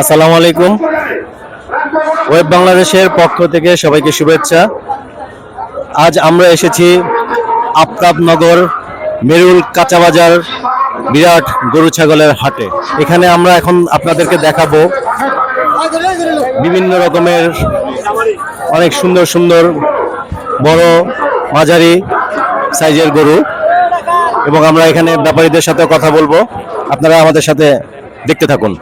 আসসালামু আলাইকুম। ওয়েব বাংলাদেশের পক্ষ থেকে সবাইকে শুভেচ্ছা। আজ আমরা এসেছি আফতাবনগর মেরুল কাঁচাবাজার বিরাট গরু ছাগলের হাটে। এখানে আমরা এখন আপনাদেরকে দেখাবো বিভিন্ন রকমের অনেক সুন্দর সুন্দর বড় মাঝারি সাইজের গরু। এবং আমরা এখানে ব্যাপারীদের সাথে কথা বলব। আপনারা আমাদের সাথে দেখতে থাকুন।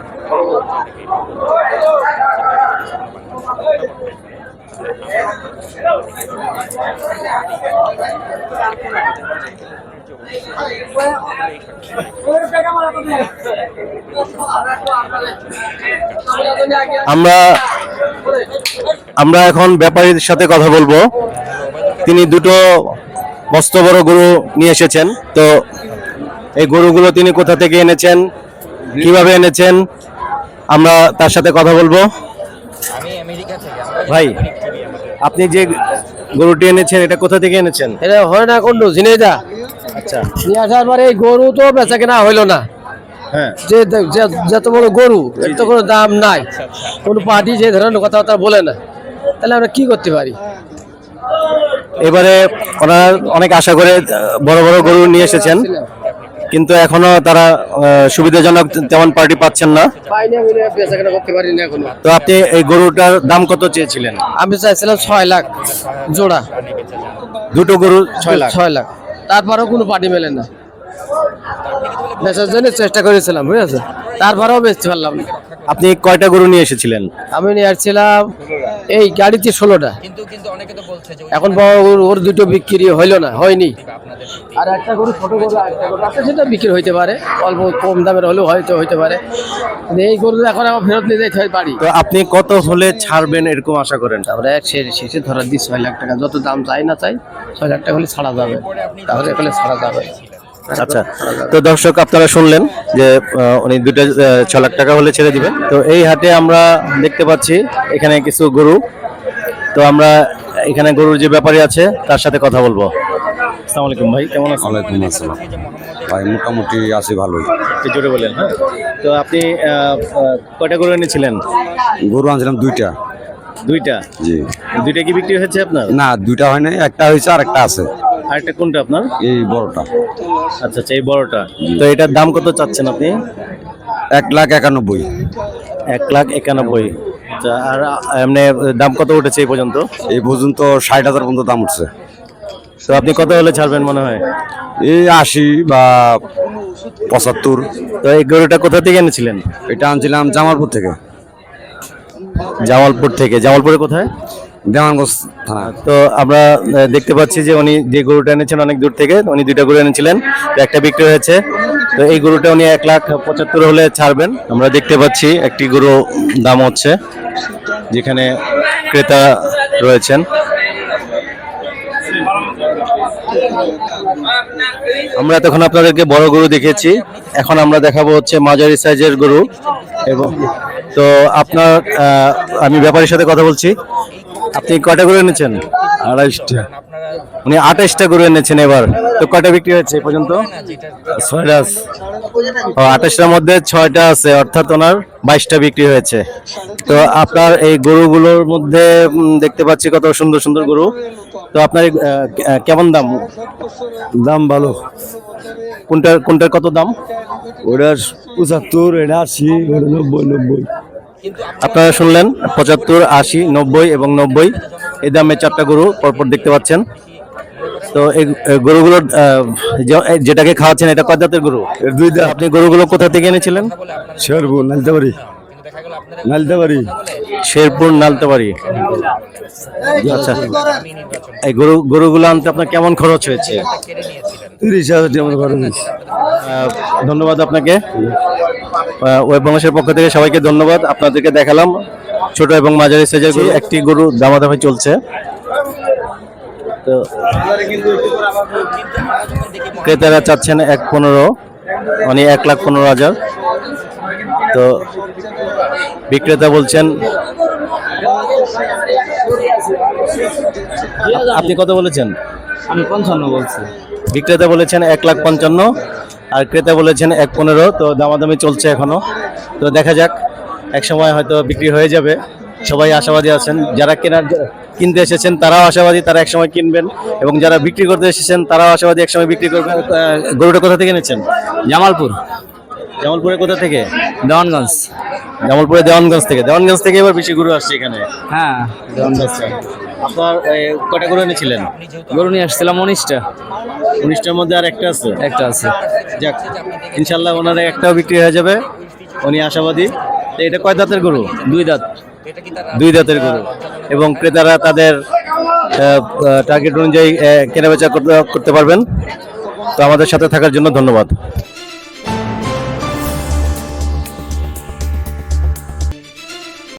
আমরা আমরা এখন ব্যাপারীর সাথে কথা বলব। তিনি দুটো মস্ত বড় গরু নিয়ে এসেছেন। তো এই গরুগুলো তিনি কোথা থেকে এনেছেন কীভাবে এনেছেন আমরা তার সাথে কথা বলব। আমি আমেরিকা থেকে ভাই আপনি যে গরুটি এনেছেন এটা কোথা থেকে এনেছেন? এটা হয় না কোন ঝিনেদা আচ্ছা। নিয়ে আসার পরে এই গরু তো বেচা কেনা হইল না। হ্যাঁ। যে যে- যত বড় গরু এর তো কোনো দাম নাই। কোনো পার্টি যে ধরনের কথাবার্তা বলে না। তাহলে আমরা কি করতে পারি? এবারে ওনারা অনেক আশা করে বড় বড় গরু নিয়ে এসেছেন। কিন্তু এখনও তারা সুবিধাজনক তেমন পার্টি পাচ্ছেন না। তো আপনি এই গরুটার দাম কত চেয়েছিলেন? আমি চাইছিলাম ছয় লাখ জোড়া। দুটো গরু ছয় লাখ। ছয় লাখ। তারপরেও কোনো পার্টি মেলে না। বেচার জন্য চেষ্টা করেছিলাম বুঝেছে? তারপরেও বেচতে পারলাম আপনি কয়টা গরু নিয়ে এসেছিলেন? আমি নিয়ে আসছিলাম এই গাড়িতে ষোলোটা। কিন্তু কিন্তু অনেকে তো বলছে যে এখন ওর দুটো বিক্রি হইল না হয়নি। আর একটা গরু ছোট গরু একটা গরু আছে সেটা বিক্রি হইতে পারে। অল্প কম দামের হলেও হয়তো হইতে পারে। এই গরু এখন আমার ফেরত নিয়ে যাইতে হয় বাড়ি। তো আপনি কত হলে ছাড়বেন এরকম আশা করেন? আমরা এক শেষে শেষে ধরা দিই ছয় লাখ টাকা যত দাম চাই না চাই ছয় লাখ টাকা হলে ছাড়া যাবে। তাহলে এখানে ছাড়া যাবে। আচ্ছা। তো দর্শক আপনারা শুনলেন যে উনি দুটো ছ লাখ টাকা হলে ছেড়ে দিবেন। তো এই হাটে আমরা দেখতে পাচ্ছি এখানে কিছু গরু। তো আমরা এখানে গরুর যে ব্যাপারী আছে তার সাথে কথা বলব। আসসালামু আলাইকুম ভাই কেমন আছেন? ওয়ালাইকুম আসসালাম। ভাই মোটামুটি আছি ভালোই। একটু জোরে বলেন হ্যাঁ? তো আপনি কয়টা গরু এনেছিলেন? গরু আনছিলাম দুইটা। দুইটা? জি। দুইটা কি বিক্রি হয়েছে আপনার? না দুইটা হয় নাই একটা হয়েছে আর একটা আছে। আরেকটা কোনটা আপনার? এই বড়টা। আচ্ছা আচ্ছা এই বড়টা। তো এটার দাম কত চাচ্ছেন আপনি? এক লাখ একানব্বই। এক লাখ একানব্বই। আচ্ছা আর এমনি দাম কত উঠেছে এই পর্যন্ত? এই পর্যন্ত ষাট হাজার পর্যন্ত দাম উঠছে। তো আপনি কত হলে ছাড়বেন মনে হয়? এই আশি বা পঁচাত্তর। তো এই গরুটা কোথা থেকে এনেছিলেন? এটা আনছিলাম জামালপুর থেকে। জামালপুর থেকে। জামালপুরে কোথায়? দেওয়ানগঞ্জ থানা। তো আমরা দেখতে পাচ্ছি যে উনি যে গরুটা এনেছেন অনেক দূর থেকে, উনি দুইটা গরু এনেছিলেন, একটা বিক্রি হয়েছে। তো এই গরুটা উনি এক লাখ পঁচাত্তর হলে ছাড়বেন। আমরা দেখতে পাচ্ছি একটি গরু দাম হচ্ছে, যেখানে ক্রেতা রয়েছেন। আমরা তখন আপনাদেরকে বড় গরু দেখেছি, এখন আমরা দেখাবো হচ্ছে মাঝারি সাইজের গরু। এবং তো আপনার আমি ব্যাপারীর সাথে কথা বলছি। আপনি কটা গরু এনেছেন? আড়াইশটা। উনি আঠাশটা গরু এনেছেন এবার। তো কটা বিক্রি হয়েছে এ পর্যন্ত? ছয়টা। ও আঠাশটার মধ্যে ছয়টা আছে অর্থাৎ ওনার বাইশটা বিক্রি হয়েছে। তো আপনার এই গরুগুলোর মধ্যে দেখতে পাচ্ছি কত সুন্দর সুন্দর গরু। তো আপনার কেমন দাম? দাম ভালো। কোনটার কোনটার কত দাম? ওটা পঁচাত্তর এটা আশি ওটা নব্বই নব্বই। আপনারা শুনলেন পঁচাত্তর আশি নব্বই এবং নব্বই। এই দামে চারটা গরু পরপর দেখতে পাচ্ছেন। তো এই গরুগুলোর এই যেটাকে খাওয়াচ্ছেন এটা কয় দাঁতের গরু? দুই আপনি গরুগুলো কোথা থেকে এনেছিলেন? শেরপুর নালতে পারি নালতে পারি শেরপুর নালতাবাড়ি। আচ্ছা এই গরু গরুগুলো আনতে আপনার কেমন খরচ হয়েছে? তিরিশ হাজার যেমন খরচ আহ, ধন্যবাদ আপনাকে। ওয়েব বাংলাদেশের পক্ষ থেকে সবাইকে ধন্যবাদ। আপনাদেরকে দেখালাম ছোট এবং মাঝারি সাইজের গরু। একটি গরু দামাদামি চলছে। তো ক্রেতারা চাচ্ছেন এক পনেরো মানে এক লাখ পনেরো হাজার। তো বিক্রেতা বলছেন আপনি কত বলেছেন? আমি পঞ্চান্ন বলছি। বিক্রেতা বলেছেন এক লাখ পঞ্চান্ন। আর ক্রেতা বলেছেন এক পনেরো, তো দামাদামি চলছে এখনও তো দেখা যাক, এক সময় হয়তো বিক্রি হয়ে যাবে। সবাই আশাবাদী আছেন। যারা কেনার, কিনতে এসেছেন, তারাও আশাবাদী, তারা একসময় কিনবেন। এবং যারা বিক্রি করতে এসেছেন, তারাও আশাবাদী একসময় বিক্রি করবেন। গরুটা কোথা থেকে এনেছেন? জামালপুর। জামালপুরে কোথা থেকে? দেওয়ানগঞ্জ। জামালপুরে দেওয়ানগঞ্জ থেকে। দেওয়ানগঞ্জ থেকে এবার বেশি গরু আসছে এখানে। হ্যাঁ। আচ্ছা আপনার কটা গরু এনেছিলেন? গরু নিয়ে আসছিলাম উনিশটা। উনিশটার মধ্যে আর একটা আছে? একটা আছে। যাক ইনশাল্লাহ ওনার একটাও বিক্রি হয়ে যাবে। উনি আশাবাদী। তো এটা কয় দাঁতের গরু? দুই দাঁত। দুই দাঁতের গরু। এবং ক্রেতারা তাদের টার্গেট অনুযায়ী কেনাবেচা করতে পারবেন। তো আমাদের সাথে থাকার জন্য ধন্যবাদ।